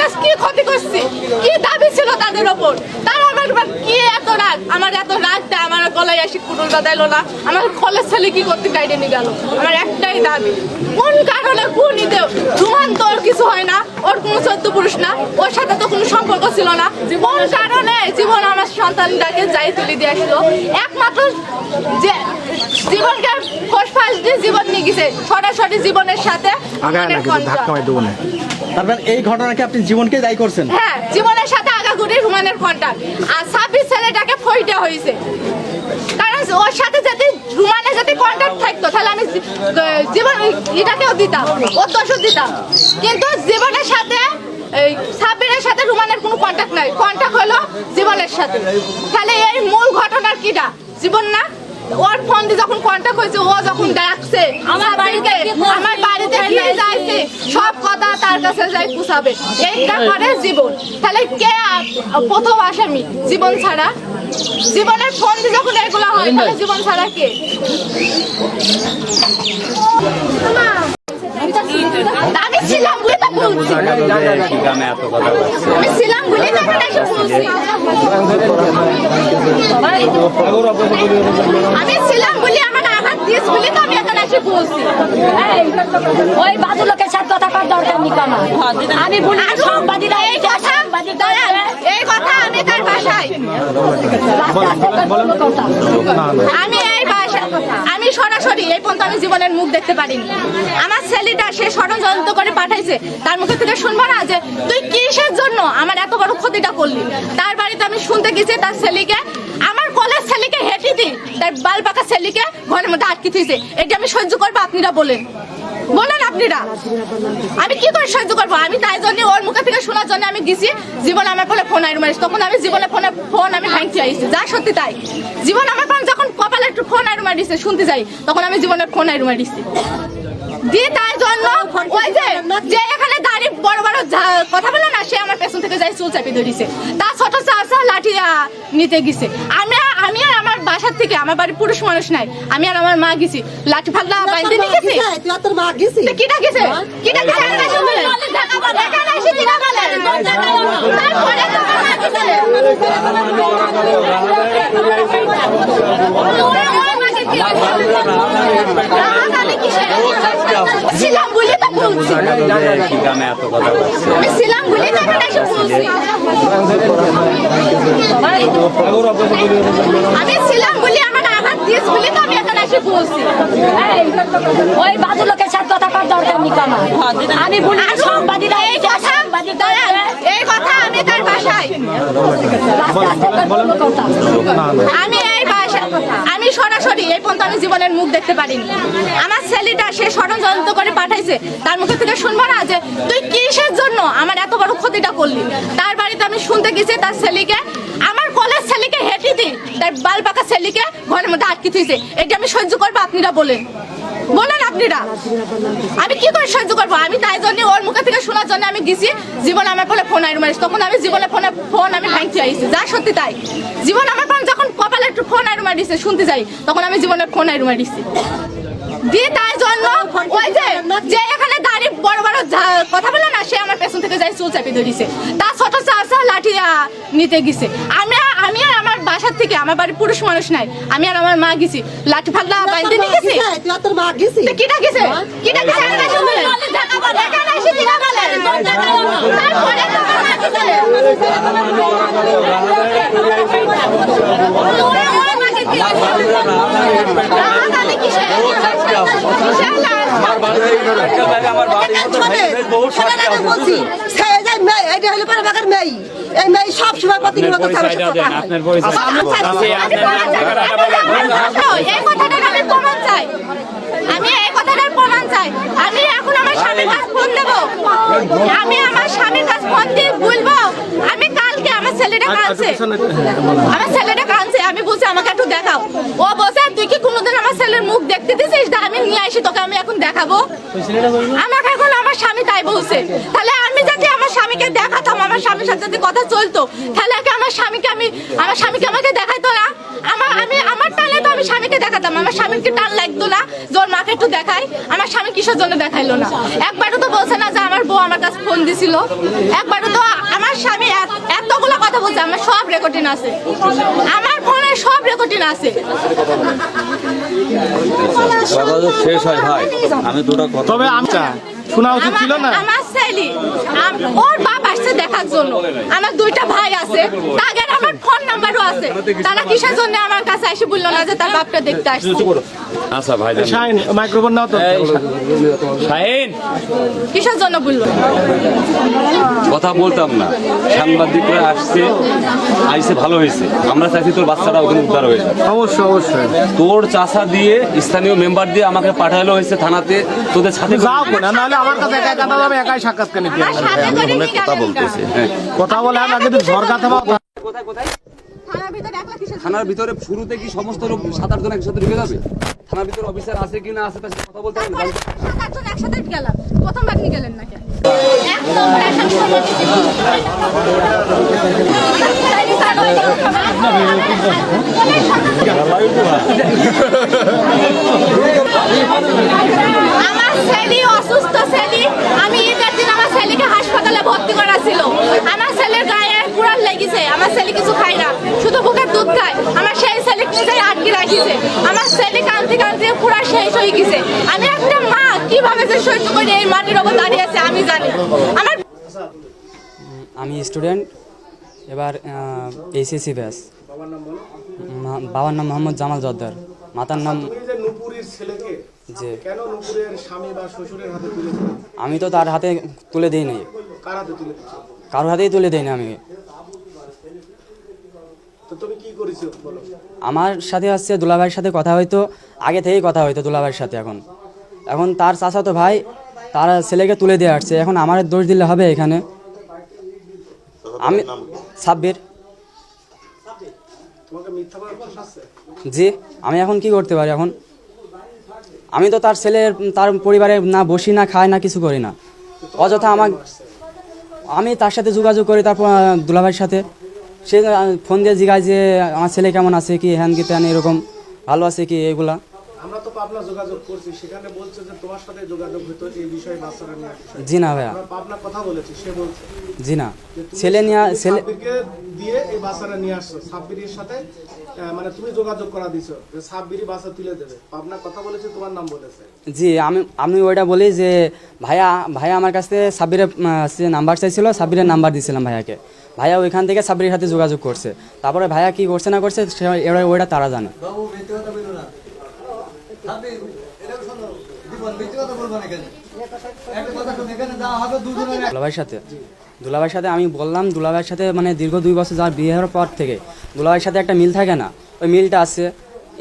কাছে কি ক্ষতি করছি? কি দাবি ছিল তাদের ওপর? তারা আমার কি এত রাগ? আমার এত রাগটা আমার গলায় আসি কুটুল বাদাইলো না। আমার কলেজ ছেলে কি করতে গাইডে নিয়ে গেল? আমার একটাই দাবি। কোন কারণে কোন দেও রুমান তো ওর কিছু হয় না? ওর কোনো চোদ্দ পুরুষ না? ওর সাথে তো কোনো সম্পর্ক ছিল না। কোন কারণে জীবন আমার সন্তানটাকে যাই তুলে দিয়ে আসলো? একমাত্র যে জীবনকে ফোস ফাঁস দিয়ে জীবন নিয়ে গেছে। সরাসরি জীবনের সাথে আগায় না কিন্তু ধাক্কা মাই দেবো না। তারপর মানে এই ঘটনাকে আপনি জীবনকে দায়ী করছেন? হ্যাঁ জীবনের সাথে আগাগুড়ি রুমানের কন্টাক্ট আর ছাব্বিশ ছেলেটাকে ফইটা হয়েছে কারণ ওর সাথে যদি রুমানের যদি কন্ট্যাক্ট থাকতো, তাহলে আমি জীবন এটাকেও দিতাম ওর দোষও দিতাম। কিন্তু জীবনের সাথে, এই সাব্বিরের সাথে রুমানের কোনো কন্ট্যাক্ট নাই। কন্ট্যাক্ট হলো জীবনের সাথে। তাহলে এই মূল ঘটনার কিটা? জীবন না? ওর ফোন দিয়ে যখন কন্ট্যাক্ট হয়েছে ও যখন ডাকছে আমার বাড়িতে আমার বাড়িতে নিয়ে যাইছে সব কথা তার কাছে যাই পুষাবে। এইটা করে জীবন। তাহলে কে প্রথম আসামি জীবন ছাড়া? জীবনের ফোন দিয়ে যখন এগুলো হয় তাহলে জীবন ছাড়া কে? আমি ছিলাম বলে তো বলছি? কি এত কথা বলছে। আমি ছিলাম বলে তো এখন এসে বলছি। আমি ছিলাম বলে আমার আঘাত দিয়েছ বলে তো আমি এখন এসে বলছি। ওই বাজু লোকের সাথে কথা কর দরকার নেই কামা আমি বলি সাংবাদিকরা এই কথা এই কথা আমি তার বাসায়। আমি এই বাসা আমি সরাসরি এই পর্যন্ত আমি জীবনের মুখ দেখতে পারিনি। আমার ছেলেটা সে ষড়যন্ত্র করে পাঠাইছে। তার মুখে থেকে শুনব না যে তুই কিসের জন্য আমার এত বড় ক্ষতিটা করলি? তার বাড়িতে আমি শুনতে গেছি, তার ছেলেকে আমার কলেজ ছেলেকে হেঁটে দিই তার বাল পাকা ছেলেকে ঘরের মধ্যে আটকে দিয়েছে এটা আমি সহ্য করব আপনারা বলেন। বলেন আপনারা। আমি কি করে সহ্য করব? আমি তাই জন্য ওর মুখে থেকে শোনার জন্য আমি গেছি। জীবন আমার ফোনে ফোন আইরু মারিস। তখন আমি জীবনে ফোনে ফোন আমি ভাঙতে আইছি। যা সত্যি তাই। জীবন আমার ফোন যখন কপালে একটু ফোন আইরু মারিছে, শুনতে যাই, তখন আমি জীবনের ফোন আইরু মারিছি। দিয়ে তাই জন্য ওই যে এখানে দাঁড়িয়ে বড় বড় কথা বলে না সে আমার পেছন থেকে যাই চুল চাপি ধরিছে তার ছোট চাষা লাঠি নিতে গেছে আমি আমি আর আমার বাসার থেকে আমার বাড়ি পুরুষ মানুষ নাই আমি আর আমার মা গেছি লাঠি ফাল্লা বাইন্দে নিয়ে গেছি তোর মা গেছি তো কিটা গেছে কিটা গেছে? তারপরে ছিলাম বলে তো বলছি কি গানে এত কথা বলছে আমি ছিলাম বলে তো এখন এসে বলছি আমি ছিলাম বলে আমার আঘাত দিয়েছ বলে তো আমি এখন এসে বলছি ওই বাজু লোকের সাথে কথা কর দরকার নেই কামা আমি বলি সাংবাদিকরা এই কথা এই কথা আমি তার বাসায় আমি এই বাসা আমি সরাসরি এই পর্যন্ত আমি জীবনের মুখ দেখতে পারিনি। আমার ছেলেটা সে ষড়যন্ত্র করে পাঠাইছে। তার মুখে থেকে শুনব না যে তুই কিসের জন্য আমার এত বড় ক্ষতিটা করলি? তার বাড়িতে আমি শুনতে গেছি তার ছেলেকে। আমার কলেজ ছেলেকে হেঁটে দিই। তার বাল পাকা ছেলেকে ঘরের মধ্যে আটকে দিয়েছে এটা আমি সহ্য করব আপনারা বলেন। বলেন আপনারা। আমি কি করে সহ্য করব? আমি তাই জন্য ওর মুখে থেকে শোনার জন্য আমি গেছি। জীবন আমার ফোনে ফোন আইরু মারিস। তখন আমি জীবনে ফোনে ফোন আমি ভাঙতে আইছি। যা সত্যি তাই। জীবন আমার ফোন যখন কপালে একটু ফোন আইরু মারিছে শুনতে যাই। তখন আমি জীবনে ফোন আইরু মারিছি দিয়ে তাই জন্য ওই যে যে এখানে দাঁড়িয়ে বড় বড় কথা বলে না সে আমার পেছন থেকে যাই চুল চাপি ধরিছে। তার ছোট চাষা লাঠি নিতে গেছে। আমি আমি আর আমার বাসার থেকে আমার বাড়ি পুরুষ মানুষ নাই। আমি আর আমার মা গেছি। লাঠি ফাল্লা বাইন্দে নিয়ে গেছি। তোর মা গেছি? কিটা গেছে? কিটা? তারপরে তো মারা গেছে। রাগারাগি কিসের? কিসের লাগ? আমার বাড়ি বহু বলছি সে যে মেয়ে এটা হলো পারাবাগার মেয়ে এই মেয়ে সব সময় প্রতিনিয়ত তার সাথে কথা। আপনার আমি এই কথাটার আমি প্রমাণ চাই। আমি এই কথাটার প্রমাণ চাই। আমি এখন আমার স্বামীর কাছে ফোন দেব। আমি আমার স্বামীর কাছে ফোন দিয়ে বলব আমি কালকে আমার ছেলেটা কাঁদছে আমার ছেলেটা আমি বলছি আমাকে একটু দেখাও। ও বলছে তুই কি কোনোদিন আমার ছেলের মুখ দেখতে দিছিস? আমি নিয়ে আসি তোকে আমি এখন দেখাবো। আমাকে এখন আমার স্বামী তাই বলছে। তাহলে আমি যদি আমার স্বামীকে দেখাতাম আমার স্বামীর সাথে যদি কথা চলতো তাহলে আমার স্বামীকে আমি আমার স্বামীকে আমাকে দেখাইতো না আমার আমি আমি স্বামীকে দেখাতাম আমার স্বামীর কি টান লাগতো না। যে ওর মাকে একটু দেখাই। আমার স্বামী কিসের জন্য দেখাইলো না? একবারও তো বলছে না যে আমার বউ আমার কাছে ফোন দিছিল। একবারও তো আমার স্বামী এতগুলো কথা বলছে। আমার সব রেকর্ডিং আছে। আমার ফোনে সব রেকর্ডিং আছে। শেষ হয় ভাই। আমি দুটো কথা তবে আমি শোনা উচিত ছিল না? আমার ছেলে ওর বাপ আসছে দেখার জন্য। আমার দুইটা ভাই আছে। তাদের আমার ফোন নাম্বারও আছে। তারা কিসের জন্য আমার কাছে এসে বলল না যে তার বাপটা দেখতে আসছে? আচ্ছা ভাই শাইন মাইক্রোফোন নাও তো। শাহিন। কিসের জন্য বলল? কথা বলতাম না। সাংবাদিকরা আসছে আইসে ভালো হয়েছে। আমরা চাইছি তোর বাচ্চাটা ওখানে উদ্ধার হয়েছে অবশ্যই অবশ্যই। তোর চাষা দিয়ে স্থানীয় মেম্বার দিয়ে আমাকে পাঠালো হয়েছে থানাতে। তোদের সাথে যাও কোনা নাহলে আমার কাছে একা কথা আমি একাই সাক্ষাৎকার নিতে আমার সাথে কথা বলতেছে। হ্যাঁ। কথা বলে আমি কিন্তু কথা বা কোথায়? কোথায় থানার ভিতরে একলা কিসের জন্য? থানার ভিতরে শুরুতে কি সমস্ত লোক সাত আট জন একসাথে ঢুকে যাবে? থানার ভিতরে অফিসার আছে কি না আছে তার সাথে কথা বলতে হবে সাত আটজন একসাথে গেলাম। প্রথমবার নিয়ে গেলেন না কেন একদম দেখার সময় আমার ছেলে অসুস্থ ছেলে আমি ঈদের দিন আমার ছেলেকে হাসপাতালে ভর্তি করা ছিল আমার ছেলের গায়ে লেগেছে আমার ছেলে কিছু খায় না। শুধু বুকের দুধ খায়। আমার সেই ছেলে নিজেই আটকে রাখিছে। আমার ছেলে কানতে কানতে পুরা শেষ হয়ে গেছে। আমি একটা মা কীভাবে যে সহ্য করে এই মাটির ওপর দাঁড়িয়ে আছে আমি জানি। আমার আমি স্টুডেন্ট এবার এইচএসসি ব্যাস। মা- বাবার নাম মোহাম্মদ জামাল জর্দার। মাতার নাম যে ছেলেকে যে কেন নুপুরের স্বামী বা শ্বশুরের হাতে তুলে দিল আমি তো তার হাতে তুলে দিই নাই। কার কারোর হাতেই তুলে দিই না আমি তো তুমি কি করেছ বলো আমার সাথে হচ্ছে দুলাভাইয়ের সাথে কথা হয়তো আগে থেকেই কথা হয়তো দুলাভাইয়ের সাথে এখন। এখন তার চাচাতো ভাই তার ছেলেকে তুলে দিয়ে আসছে। এখন আমার দোষ দিলে হবে এখানে। আমি সাব্বির। জি আমি এখন কি করতে পারি এখন? আমি তো তার ছেলের তার পরিবারে না বসি না খাই না কিছু করি না। অযথা আমার আমি তার সাথে যোগাযোগ করি তারপর দুলাভাইয়ের সাথে। সে ফোন দিয়ে জিজ্ঞাসা যে, আমার ছেলে কেমন আছে? কি হ্যান কি ত্যান এরকম? ভালো আছে কি? এগুলা। পাবনা যোগাযোগ করছি সেখানে বলছে যে তোমার সাথে যোগাযোগ হতো এই বিষয়ে বাচ্চারা নিয়ে জি না ভাইয়া। পাবনা কথা বলেছি সে বলছে জি না। ছেলে নিয়ে ছেলে দিয়ে এই বাচ্চারা নিয়ে আসছো। সাব্বিরের সাথে মানে তুমি যোগাযোগ করা দিছো যে সাব্বিরই বাচ্চা তুলে দেবে। পাবনা কথা বলেছে তোমার নাম বলেছে। জি আমি আমি ওইটা বলি যে ভাইয়া ভাইয়া আমার কাছ থেকে সাব্বিরের নাম্বার চাইছিল সাব্বিরের নাম্বার দিয়েছিলাম ভাইয়াকে। ভাইয়া ওইখান থেকে সাব্বিরের সাথে যোগাযোগ করছে। তারপরে ভাইয়া কি করছে না করছে ওইটা তারা জানে। দুলাভাইয়ের সাথে দুলাভাইয়ের সাথে আমি বললাম, দুলাভাইয়ের সাথে মানে দীর্ঘ দুই বছর যাওয়ার বিয়ে হওয়ার পর থেকে দুলাভাইয়ের সাথে একটা মিল থাকে না। ওই মিলটা আছে,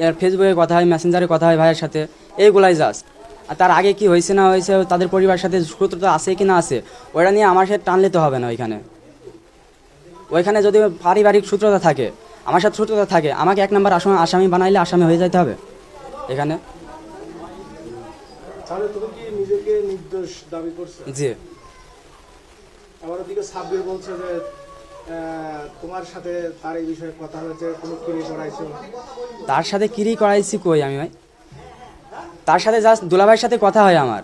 এর ফেসবুকে কথা হয় মেসেঞ্জারে কথা হয় ভাইয়ের সাথে, এইগুলাই জাস্ট আর তার আগে কি হয়েছে না হয়েছে, তাদের পরিবারের সাথে সূত্রতা আছে কি না আছে, ওইটা নিয়ে আমার সাথে টানলে তো হবে না ওইখানে। ওইখানে যদি পারিবারিক সূত্রতা থাকে, আমার সাথে সূত্রতা থাকে, আমাকে এক নম্বর আসামি আসামি বানাইলে আসামি হয়ে যেতে হবে এখানে। তাহলে তুমি কি নিজেকে নির্দোষ দাবি করছ? জি। আবার ওদিকে সাব্বির বলছে যে তোমার সাথে তার এই বিষয়ে কথা হয়েছে তুমি কিরি করাইছো তার সাথে কিরি করাইছি কই আমি ভাই? তার সাথে জাস্ট দুলাভাইয়ের সাথে কথা হয় আমার।